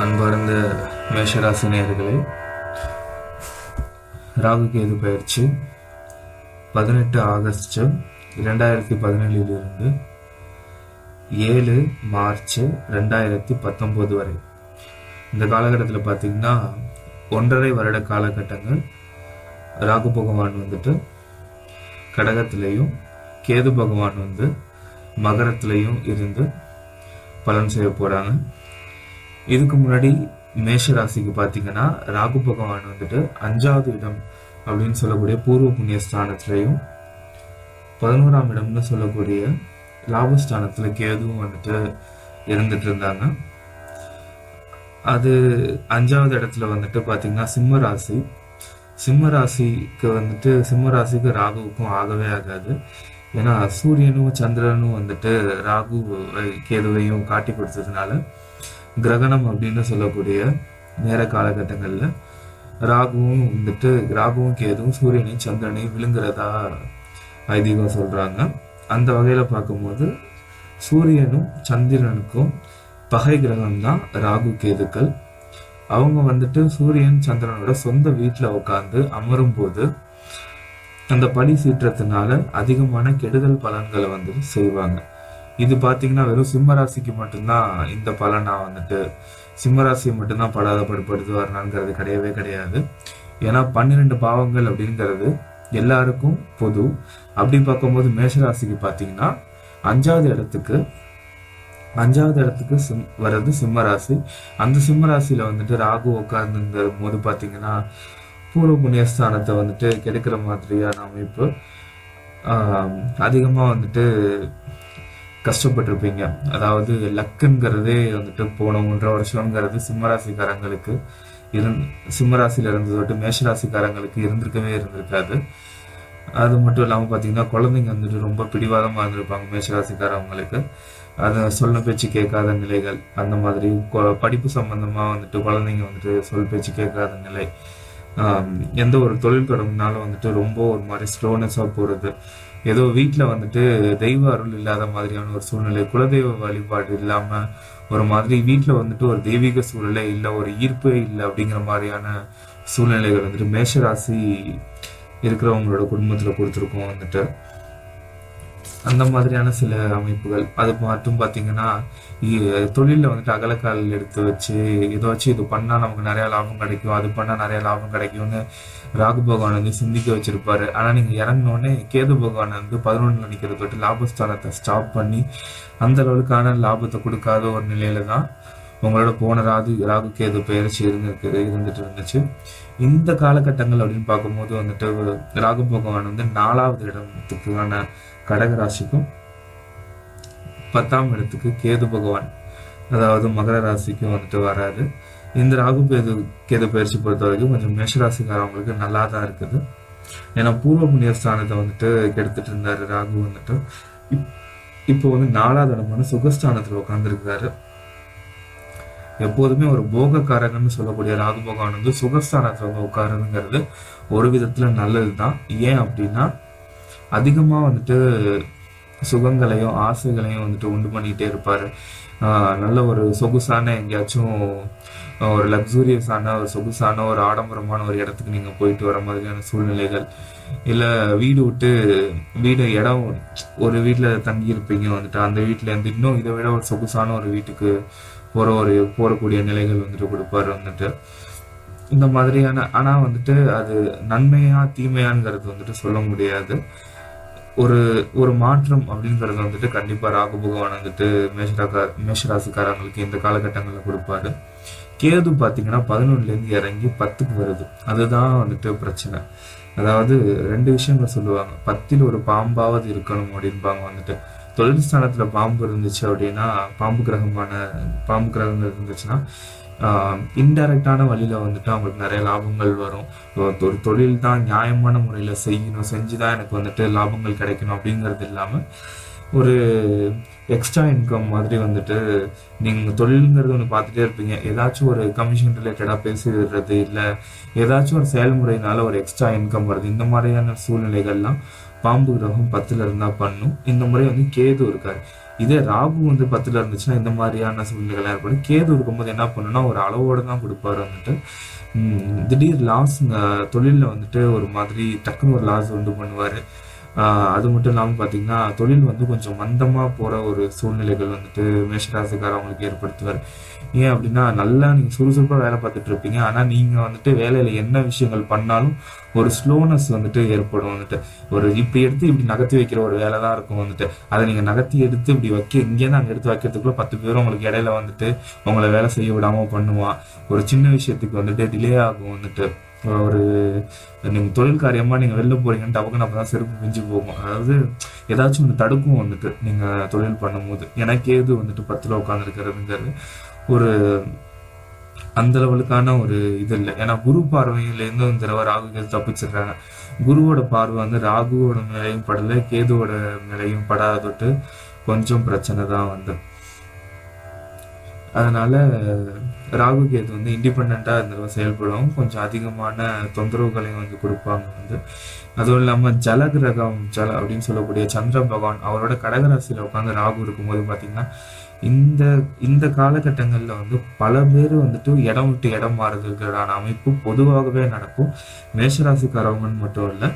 அன்பார்ந்த மேஷராசி நேயர்களே ராகு கேது பயிற்சி பதினெட்டு ஆகஸ்ட் இரண்டாயிரத்தி பதினேழிலிருந்து ஏழு மார்ச் ரெண்டாயிரத்தி பத்தொம்போது வரை. இந்த காலகட்டத்தில் பார்த்தீங்கன்னா ஒன்றரை வருட காலகட்டங்கள் ராகு பகவான் வந்துட்டு கடகத்திலையும் கேது பகவான் வந்து மகரத்திலையும் இருந்து பலன் செய்ய போகிறாங்க இதுக்கு முன்னாடி மேஷ ராசிக்கு பார்த்தீங்கன்னா ராகு பகவான் வந்துட்டு அஞ்சாவது இடம் அப்படின்னு சொல்லக்கூடிய பூர்வ புண்ணிய ஸ்தானத்திலையும் பதினோராம் இடம்னு சொல்லக்கூடிய லாபஸ்தானத்தில் கேதுவும் வந்துட்டு இருந்துட்டு இருந்தாங்க. அது அஞ்சாவது இடத்துல வந்துட்டு பார்த்தீங்கன்னா சிம்ம ராசி. சிம்ம ராசிக்கு வந்துட்டு சிம்ம ராசிக்கு ராகுவுக்கும் ஆகவே ஆகாது. ஏன்னா சூரியனும் சந்திரனும் வந்துட்டு ராகு கேதுவையும் காட்டி கொடுத்ததுனால கிரகணம் அப்படின்னு சொல்லக்கூடிய நேர காலகட்டங்களில் ராகுவும் வந்துட்டு ராகுவும் கேதுவும் சூரியனையும் சந்திரனையும் விழுங்குறதா ஐதீகம் சொல்கிறாங்க அந்த வகையில் பார்க்கும்போது சூரியனும் சந்திரனுக்கும் பகை கிரகம் தான் ராகு கேதுக்கள். அவங்க வந்துட்டு சூரியன் சந்திரனோட சொந்த வீட்டில் உட்காந்து அமரும்போது அந்த பனி சீற்றத்தினால அதிகமான கெடுதல் பலன்களை வந்து செய்வாங்க. இது பார்த்தீங்கன்னா வெறும் சிம்மராசிக்கு மட்டும்தான் இந்த பலனா வந்துட்டு சிம்மராசியை மட்டும்தான் படாத படுப்படுத்துவார்னாங்கிறது கிடையவே கிடையாது. ஏன்னா பன்னிரெண்டு பாவங்கள் அப்படிங்கிறது எல்லாருக்கும் பொது. அப்படி பார்க்கும்போது மேஷராசிக்கு பார்த்தீங்கன்னா அஞ்சாவது இடத்துக்கு அஞ்சாவது இடத்துக்கு சிம் வர்றது சிம்மராசி அந்த சிம்மராசியில் வந்துட்டு ராகு உட்கார்ந்துங்கிற போது பார்த்தீங்கன்னா பூர்வ புண்ணியஸ்தானத்தை வந்துட்டு கெடுக்கிற மாதிரியான அமைப்பு. ஆஹ் அதிகமா வந்துட்டு கஷ்டப்பட்டிருப்பீங்க. அதாவது லக்குங்கிறதே வந்துட்டு போன ஒன்றரை வருஷங்கிறது சிம்மராசிக்காரங்களுக்கு இருந் சிம்மராசியில இருந்தது தொட்டு மேஷராசிக்காரங்களுக்கு இருந்திருக்கவே இருந்திருக்காது. அது மட்டும் இல்லாமல் பார்த்தீங்கன்னா குழந்தைங்க வந்துட்டு ரொம்ப பிடிவாதமாக இருந்திருப்பாங்க மேஷராசிக்காரவங்களுக்கு. அதை சொல்ல பேச்சு கேட்காத நிலைகள் அந்த மாதிரி. படிப்பு சம்பந்தமாக வந்துட்டு குழந்தைங்க வந்துட்டு சொல் பேச்சு கேட்காத நிலை. எந்த ஒரு தொழில் தொடங்கினாலும் வந்துட்டு ரொம்ப ஒரு மாதிரி ஸ்லோனஸாக போகிறது ஏதோ வீட்டில் வந்துட்டு தெய்வ அருள் இல்லாத மாதிரியான ஒரு சூழ்நிலை குலதெய்வ வழிபாடு இல்லாமல் ஒரு மாதிரி வீட்டில் வந்துட்டு ஒரு தெய்வீக சூழ்நிலை இல்லை ஒரு ஈர்ப்பே இல்லை அப்படிங்கிற மாதிரியான சூழ்நிலைகள் வந்துட்டு மேஷராசி இருக்கிறவங்களோட குடும்பத்தில் கொடுத்துருக்கோம் வந்துட்டு. அந்த மாதிரியான சில அமைப்புகள். அது மட்டும் பார்த்தீங்கன்னா இ- தொழில்ல வந்துட்டு அகலக்கால் எடுத்து வச்சு இதை வச்சு இது பண்ணா நமக்கு நிறைய லாபம் கிடைக்கும் அது பண்ணா நிறைய லாபம் கிடைக்கும்னு ராகு பகவான் வந்து சிந்திக்க வச்சிருப்பாரு. ஆனா நீங்க இறங்கினோடனே கேது பகவான் வந்து பதினொன்றில் நிக்கிறது தொட்டு லாபஸ்தானத்தை ஸ்டாப் பண்ணி அந்த அளவுக்கான லாபத்தை கொடுக்காத ஒரு நிலையில தான் உங்களோட போன ராகு ராகு கேது பயிற்சி இருந்து இருந்துட்டு இருந்துச்சு. இந்த காலகட்டங்கள் அப்படின்னு பார்க்கும்போது வந்துட்டு ராகு பகவான் வந்து நாலாவது இடத்துக்கான கடக ராசிக்கும் பத்தாம் இடத்துக்கு கேது பகவான் அதாவது மகர ராசிக்கும் வந்துட்டு வராரு. இந்த ராகு கேது கேது பயிற்சி பொறுத்த வரைக்கும் கொஞ்சம் மேஷராசிக்காரவங்களுக்கு நல்லா தான் இருக்குது. ஏன்னா பூர்வ புண்ணிய ஸ்தானத்தை வந்துட்டு கெடுத்துட்டு இருந்தாரு ராகு வந்துட்டு. இப்- இப்போ வந்து நாலாவது இடமான சுகஸ்தானத்தில் உட்காந்துருக்காரு எப்போதுமே ஒரு போகக்காரங்கன்னு சொல்லக்கூடிய ராகு பகவான் வந்து சுகஸ்தானத்தில் வந்து உட்காருங்கிறது ஒரு நல்லது தான் ஏன் அப்படின்னா அதிகமாக வந்துட்டு சுகங்களையும் ஆசைகளையும் வந்துட்டு உண்டு பண்ணிக்கிட்டே இருப்பார். நல்ல ஒரு சொகுசான எங்கேயாச்சும் ஒரு லக்ஸூரியஸான ஒரு சொகுசான ஒரு ஆடம்பரமான ஒரு இடத்துக்கு நீங்கள் போயிட்டு வர மாதிரியான சூழ்நிலைகள் இல்லை வீடு விட்டு வீடு இடம் ஒரு வீட்டில் தங்கி இருப்பீங்க வந்துட்டு அந்த வீட்டிலேருந்து இன்னும் இதை விட ஒரு சொகுசான ஒரு வீட்டுக்கு போற ஒரு போறக்கூடிய நிலைகள் வந்துட்டு கொடுப்பாரு வந்துட்டு. இந்த மாதிரியான ஆனா வந்துட்டு அது நன்மையா தீமையாங்கிறது வந்துட்டு சொல்ல முடியாது. ஒரு ஒரு மாற்றம் அப்படிங்கிறது வந்துட்டு கண்டிப்பா ராகு பகவான் வந்துட்டு மேஷராக்கா மேஷராசிக்காரங்களுக்கு இந்த காலகட்டங்களில் கொடுப்பாரு. கேது பார்த்தீங்கன்னா பதினொன்னுல இருந்து இறங்கி பத்துக்கு வருது. அதுதான் வந்துட்டு பிரச்சனை. அதாவது ரெண்டு விஷயங்கள் சொல்லுவாங்க. பத்தில் ஒரு பாம்பாவது இருக்கணும் அப்படின்பாங்க வந்துட்டு. தொழில் ஸ்தானத்துல பாம்பு இருந்துச்சு அப்படின்னா பாம்பு கிரகமான பாம்பு கிரகங்கள் இருந்துச்சுன்னா இன்டைரக்டான வழியில வந்துட்டு அவங்களுக்கு நிறைய லாபங்கள் வரும். ஒரு தொழில் தான் நியாயமான முறையில செய்யணும் செஞ்சுதான் எனக்கு வந்துட்டு லாபங்கள் கிடைக்கணும் அப்படிங்கிறது இல்லாம ஒரு எக்ஸ்ட்ரா இன்கம் மாதிரி வந்துட்டு நீங்க தொழிலுங்கிறது ஒன்று பார்த்துட்டே இருப்பீங்க. ஏதாச்சும் ஒரு கமிஷன் ரிலேட்டடா பேசிடுறது இல்லை ஏதாச்சும் ஒரு செயல்முறையினால ஒரு எக்ஸ்ட்ரா இன்கம் வருது. இந்த மாதிரியான சூழ்நிலைகள்லாம் பாம்பு கிரகம் பத்துல இருந்தா பண்ணும். இந்த முறை வந்து கேது இருக்காரு. இதே ராகு வந்து பத்துல இருந்துச்சுன்னா இந்த மாதிரியான சூழ்நிலைகள் ஏற்படும். கேது இருக்கும்போது என்ன பண்ணுன்னா ஒரு அளவோட தான் கொடுப்பாரு வந்துட்டு. உம் திடீர் லாஸ் தொழிலில் வந்துட்டு ஒரு மாதிரி டக்குன்னு ஒரு லாஸ் உண்டு பண்ணுவார். அது மட்டும் இல்லாமல் பார்த்தீங்கன்னா தொழில் வந்து கொஞ்சம் மந்தமாக போகிற ஒரு சூழ்நிலைகள் வந்துட்டு மேஷராசிக்காரவங்களுக்கு ஏற்படுத்துவார். ஏன் அப்படின்னா நல்லா நீங்கள் சுறுசுறுப்பாக வேலை பார்த்துட்டு இருப்பீங்க. ஆனால் நீங்கள் வந்துட்டு வேலையில் என்ன விஷயங்கள் பண்ணாலும் ஒரு ஸ்லோனஸ் வந்துட்டு ஏற்படும் வந்துட்டு. ஒரு இப்படி எடுத்து இப்படி நகர்த்தி வைக்கிற ஒரு வேலை தான் இருக்கும் வந்துட்டு. அதை நீங்கள் நகர்த்தி எடுத்து இப்படி வைக்க இங்கேருந்து அங்கே எடுத்து வைக்கிறதுக்குள்ள பத்து பேரும் உங்களுக்கு இடையில வந்துட்டு உங்களை வேலை செய்ய விடாம பண்ணுவான் ஒரு சின்ன விஷயத்துக்கு வந்துட்டு டிலே ஆகும் வந்துட்டு. ஒரு நீங்க தொழில் காரியமா நீங்க வெளில போறீங்கன்னு நம்ம அப்பதான் செருப்பு மிஞ்சி போகும். அதாவது ஏதாச்சும் ஒன்று தடுக்கும் வந்துட்டு நீங்க தொழில் பண்ணும்போது. எனக்கே இது வந்துட்டு பத்துல உட்காந்துருக்கிறதுங்கிறது ஒரு அந்த லெவலுக்கான ஒரு இது இல்லை. ஏன்னா குரு பார்வையிலேருந்து இந்த தடவை ராகு கேது தப்பிச்சிருக்காங்க. குருவோட பார்வை வந்து ராகுவோட நிலையும் படல கேதுவோட நிலையும் படாத தொட்டு கொஞ்சம் பிரச்சனை தான் வந்து. அதனால ராகு கேது வந்து இண்டிபெண்ட்டாக இந்த செயல்படும். கொஞ்சம் அதிகமான தொந்தரவுகளையும் வந்து கொடுப்பாங்க வந்து. அதுவும் இல்லாமல் ஜல கிரகம் ஜல அப்படின்னு சொல்லக்கூடிய சந்திர பகவான் அவரோட கடகராசியில் உட்காந்து ராகு இருக்கும்போது பார்த்தீங்கன்னா இந்த இந்த காலகட்டங்களில் வந்து பல பேர் வந்துட்டு இடம் விட்டு இடம் மாறுதல்களான அமைப்பு பொதுவாகவே நடக்கும். மேஷராசிக்காரவங்கன்னு மட்டும் இல்லை.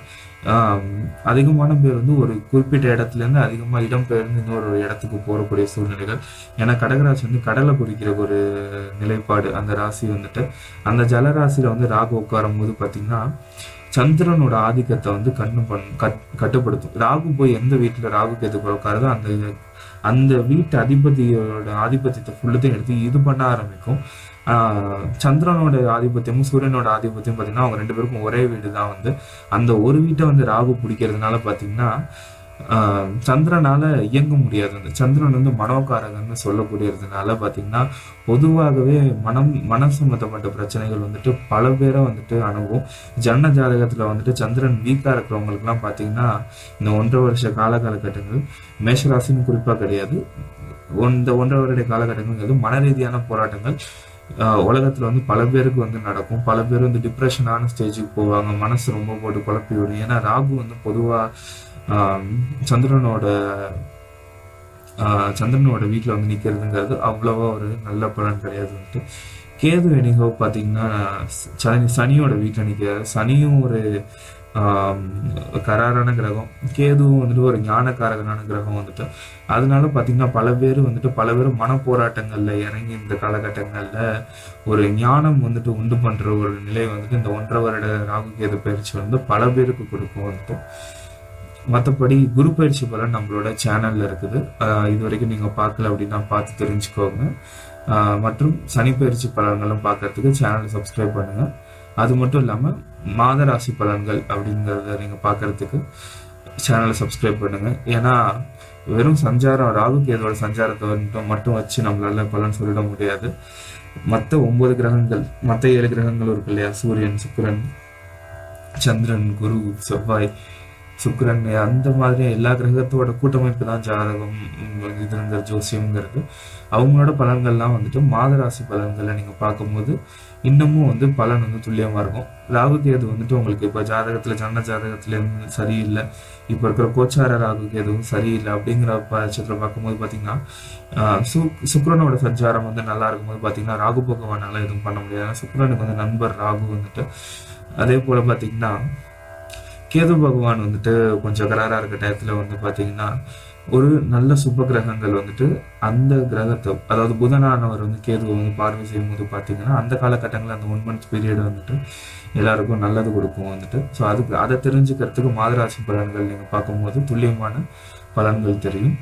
அதிகமான பேர் வந்து ஒரு குறிப்பிட்ட இடத்துலேருந்து அதிகமாக இடம்பெயர்ந்து இடம் பெயர்ந்து இன்னொரு இடத்துக்கு போகக்கூடிய சூழ்நிலைகள். ஏன்னா கடகராசி வந்து கடலை குறிக்கிற ஒரு நிலைப்பாடு அந்த ராசி வந்துட்டு. அந்த ஜலராசியில் வந்து ராகு உட்காரும் போது பார்த்திங்கன்னா சந்திரனோட ஆதிக்கத்தை வந்து கண்ணு பண் கட் கட்டுப்படுத்தும். ராகு போய் எந்த வீட்டில் ராகு கேது உட்காருதோ அந்த அந்த வீட்டு அதிபதியோட ஆதிபத்தியத்தை ஃபுல்லத்தையும் எடுத்து இது பண்ண ஆரம்பிக்கும். சந்திரனோட ஆதிபத்தியமும் சூரியனோட ஆதிபத்தியம் பார்த்தீங்கன்னா அவங்க ரெண்டு பேருக்கும் ஒரே வீடு தான் வந்து. அந்த ஒரு வீட்டை வந்து ராகு பிடிக்கிறதுனால பார்த்தீங்கன்னா ஆஹ் சந்திரனால இயங்க முடியாது. அந்த சந்திரன் வந்து மனோகாரகன்னு சொல்லக்கூடியதுனால பார்த்தீங்கன்னா பொதுவாகவே மனம் மனம் சம்மந்தப்பட்ட பிரச்சனைகள் வந்துட்டு பல பேரை வந்துட்டு அணுகும். ஜன்ன ஜாதகத்தில் வந்துட்டு சந்திரன் வீக்கா இருக்கிறவங்களுக்குலாம் பார்த்தீங்கன்னா இந்த ஒன்றரை வருஷ கால காலகட்டங்கள் மேஷராசின்னு குறிப்பாக கிடையாது. இந்த ஒன்றரை வருட காலகட்டங்கள் மன ரீதியான போராட்டங்கள். உலகத்துல வந்து பல பேருக்கு வந்து நடக்கும். பல பேர் வந்து டிப்ரெஷனான ஸ்டேஜுக்கு போவாங்க. மனசு ரொம்ப போட்டு குழப்பி விடும். ஏன்னா ராகு வந்து பொதுவா ஆஹ் சந்திரனோட ஆஹ் சந்திரனோட வீட்டில் வந்து நிற்கிறதுங்கிறது அவ்வளவா ஒரு நல்ல பலன் கிடையாது வந்துட்டு. கேது எனிகோ பார்த்தீங்கன்னா சனி சனியோட வீட்டில் அன்னைக்கு சனியும் ஒரு ஆஹ் கராரான கிரகம். கேதுவும் வந்துட்டு ஒரு ஞானக்காரகனான கிரகம் வந்துட்டு. அதனால பார்த்தீங்கன்னா பல பேர் வந்துட்டு பல பேர் மன போராட்டங்களில் இறங்கி இந்த காலகட்டங்கள்ல ஒரு ஞானம் வந்துட்டு உண்டு பண்ணுற ஒரு நிலை வந்துட்டு இந்த ஒன்றரை வருட ராகு கேது பயிற்சி வந்து பல பேருக்கு கொடுக்கும் வந்துட்டு. மற்றபடி குரு பயிற்சி பலன் நம்மளோட சேனல்ல இருக்குது. ஆஹ் இது வரைக்கும் நீங்க பார்க்கல அப்படின்னா பார்த்து தெரிஞ்சுக்கோங்க. மற்றும் சனிப்பயிற்சி பலன்களும் பார்க்கறதுக்கு சேனலை சப்ஸ்கிரைப் பண்ணுங்க. அது மட்டும் இல்லாம மாத ராசி பலன்கள் அப்படிங்கிறத நீங்கள் பார்க்கறதுக்கு சேனலை சப்ஸ்கிரைப் பண்ணுங்க. ஏன்னா வெறும் சஞ்சாரம் ராகு கேதுவோட சஞ்சாரத்தை மட்டும் வச்சு நம்மளால பலன் சொல்லிட முடியாது. மற்ற ஒன்பது கிரகங்கள் மற்ற ஏழு கிரகங்கள் இருக்கு இல்லையா? சூரியன் சுக்கிரன் சந்திரன் குரு செவ்வாய் சுக்கிரன் அந்த மாதிரி எல்லா கிரகத்தோட கூட்டமைப்பு தான் ஜாதகம் இதுங்கிற ஜோசியம்ங்கிறது. அவங்களோட பலன்கள்லாம் வந்துட்டு மாதராசி பலன்களை நீங்கள் பார்க்கும்போது இன்னமும் வந்து பலன் வந்து துல்லியமாக இருக்கும். ராகு கேது வந்துட்டு உங்களுக்கு இப்போ ஜாதகத்தில் ஜன்ன ஜாதகத்துலேருந்து சரியில்லை. இப்போ இருக்கிற கோச்சார ராகு கேதுவும் சரியில்லை அப்படிங்கிற பட்சத்தில் பார்க்கும்போது பார்த்தீங்கன்னா சு சுக்ரனோட சஞ்சாரம் வந்து நல்லா இருக்கும்போது பார்த்தீங்கன்னா ராகு பகவானால எதுவும் பண்ண முடியாது. ஏன்னா வந்து நண்பர் ராகு வந்துட்டு அதே போல் பார்த்தீங்கன்னா கேது பகவான் வந்துட்டு கொஞ்சம் கராரா இருக்க டயத்தில் வந்து பார்த்தீங்கன்னா ஒரு நல்ல சுப கிரகங்கள் வந்துட்டு அந்த கிரகத்தை அதாவது புதனானவர் வந்து கேதுவை வந்து பார்வை செய்யும் போது அந்த காலகட்டங்களில் அந்த ஒன் மந்த் பீரியட் வந்துட்டு எல்லாருக்கும் நல்லது கொடுக்கும் வந்துட்டு. ஸோ அதுக்கு அதை தெரிஞ்சுக்கிறதுக்கு மாதராசி பலன்கள் நீங்க பார்க்கும்போது துல்லியமான பலன்கள் தெரியும்.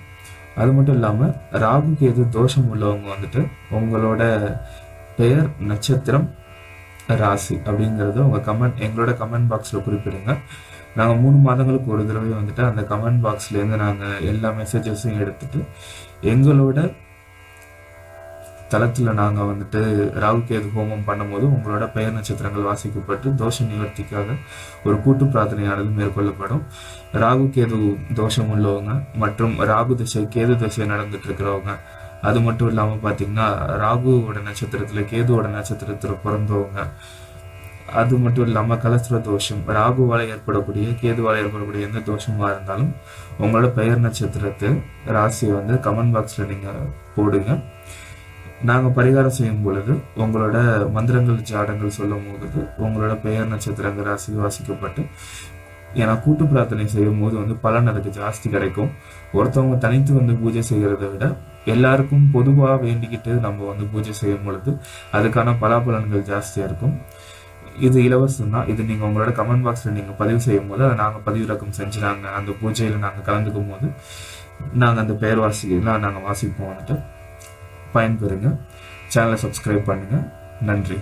அது மட்டும் இல்லாம ராகு கேது தோஷம் உள்ளவங்க வந்துட்டு உங்களோட பெயர் நட்சத்திரம் ராசி அப்படிங்கிறத உங்க கமெண்ட் எங்களோட கமெண்ட் பாக்ஸ்ல குறிப்பிடுங்க. நாங்கள் மூணு மாதங்களுக்கு ஒரு தடவை வந்துட்டு அந்த கமெண்ட் பாக்ஸ்லேருந்து நாங்கள் எல்லா மெசேஜஸையும் எடுத்துட்டு எங்களோட தளத்தில் நாங்கள் வந்துட்டு ராகு கேது ஹோமம் பண்ணும்போது உங்களோட பெயர் நட்சத்திரங்கள் வாசிக்கப்பட்டு தோஷ நிவர்த்திக்காக ஒரு கூட்டு பிரார்த்தனையானது மேற்கொள்ளப்படும். ராகு கேது தோஷம் உள்ளவங்க மற்றும் ராகு திசை கேது திசை நடந்துட்டு இருக்கிறவங்க அது மட்டும் இல்லாமல் பார்த்தீங்கன்னா ராகுவோட நட்சத்திரத்தில் கேதுவோட நட்சத்திரத்தில் பிறந்தவங்க அது மட்டும் இல்லாமல் கலஸ்திர தோஷம் ராகுவால் ஏற்படக்கூடிய கேதுவால் ஏற்படக்கூடிய எந்த தோஷமாக இருந்தாலும் உங்களோட பெயர் நட்சத்திரத்தை ராசியை வந்து கமெண்ட் பாக்ஸில் நீங்கள் போடுங்க. நாங்கள் பரிகாரம் செய்யும் பொழுது உங்களோட மந்திரங்கள் ஜாடங்கள் சொல்லும் பொழுது உங்களோட பெயர் நட்சத்திரங்கள் ராசி வாசிக்கப்பட்டு ஏன்னா கூட்டு பிரார்த்தனை செய்யும் போது வந்து பலன் அதுக்கு ஜாஸ்தி கிடைக்கும். ஒருத்தவங்க தனித்து வந்து பூஜை செய்கிறத விட எல்லாருக்கும் பொதுவாக வேண்டிக்கிட்டு நம்ம வந்து பூஜை செய்யும் பொழுது அதுக்கான பலாபலன்கள் ஜாஸ்தியாக இருக்கும். இது இலவசம் தான் இது நீங்கள் உங்களோட கமெண்ட் பாக்ஸில் நீங்கள் பதிவு செய்யும் போது அதை நாங்கள் பதிவிறக்கம் செஞ்சு நாங்கள் அந்த பூஜையில் நாங்கள் கலந்துக்கும் போது நாங்கள் அந்த பெயர் வாசிக்கலாம் நாங்கள் வாசிப்போம் வந்துட்டு பயன்பெறுங்க. சேனலை சப்ஸ்கிரைப் பண்ணுங்கள் நன்றி.